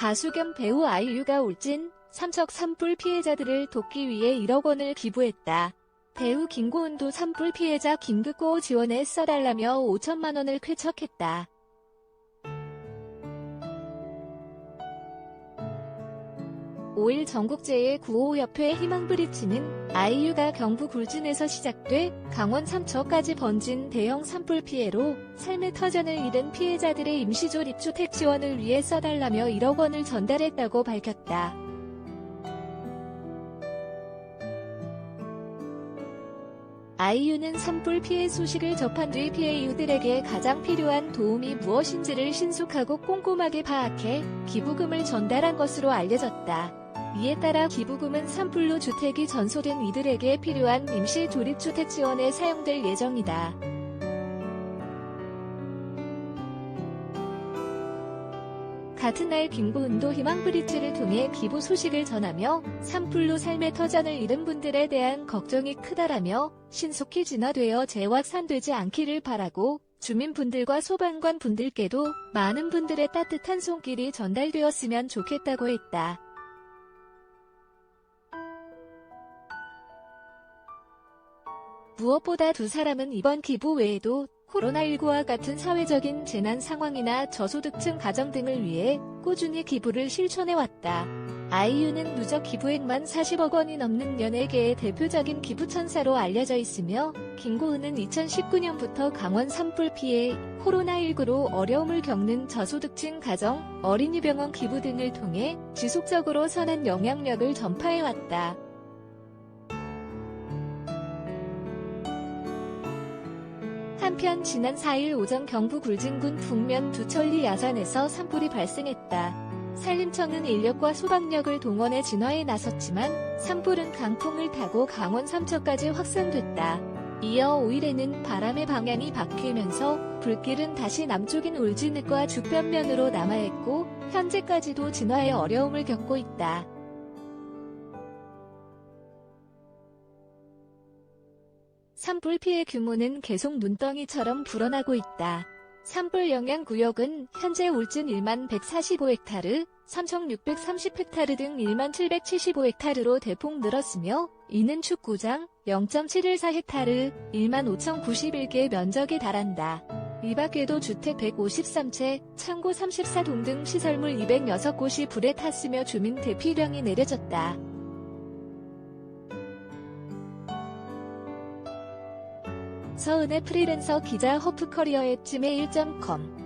가수 겸 배우 아이유가 울진 삼척 산불 피해자들을 돕기 위해 1억 원을 기부했다. 배우 김고은도 산불 피해자 구호 지원에 써달라며 5천만 원을 쾌척했다. 5일 전국재해구호협회 희망브리치는 아이유가 경북 울진에서 시작돼 강원 삼척까지 번진 대형 산불 피해로 삶의 터전을 잃은 피해자들의 임시조립 주택 지원을 위해 써달라며 1억 원을 전달했다고 밝혔다. 아이유는 산불 피해 소식을 접한 뒤 피해 이웃들에게 가장 필요한 도움이 무엇인지를 신속하고 꼼꼼하게 파악해 기부금을 전달한 것으로 알려졌다. 이에 따라 기부금은 산불로 주택이 전소된 이들에게 필요한 임시 조립주택 지원에 사용될 예정이다. 같은 날 김고은도 희망브리지를 통해 기부 소식을 전하며 산불로 삶의 터전을 잃은 분들에 대한 걱정이 크다라며 신속히 진화되어 재확산되지 않기를 바라고 주민분들과 소방관 분들께도 많은 분들의 따뜻한 손길이 전달되었으면 좋겠다고 했다. 무엇보다 두 사람은 이번 기부 외에도 코로나19와 같은 사회적인 재난 상황이나 저소득층 가정 등을 위해 꾸준히 기부를 실천해왔다. 아이유는 누적 기부액만 40억 원이 넘는 연예계의 대표적인 기부천사로 알려져 있으며 김고은은 2019년부터 강원 산불 피해 코로나19로 어려움을 겪는 저소득층 가정, 어린이병원 기부 등을 통해 지속적으로 선한 영향력을 전파해왔다. 한편 지난 4일 오전 경북 울진군 북면 두천리 야산에서 산불이 발생했다. 산림청은 인력과 소방력을 동원해 진화에 나섰지만 산불은 강풍을 타고 강원 삼척까지 확산됐다. 이어 5일에는 바람의 방향이 바뀌면서 불길은 다시 남쪽인 울진읍과 죽변면으로 남하했고 현재까지도 진화에 어려움을 겪고 있다. 산불 피해 규모는 계속 눈덩이처럼 불어나고 있다. 산불 영향 구역은 현재 울진 1만 145헥타르, 삼성 630헥타르 등 1만 775헥타르로 대폭 늘었으며 이는 축구장 0.714헥타르, 1만 5,091개 면적에 달한다. 이 밖에도 주택 153채, 창고 34동 등 시설물 206곳이 불에 탔으며 주민 대피령이 내려졌다. 서은의 프리랜서 기자 허프커리어 앱 gmail.com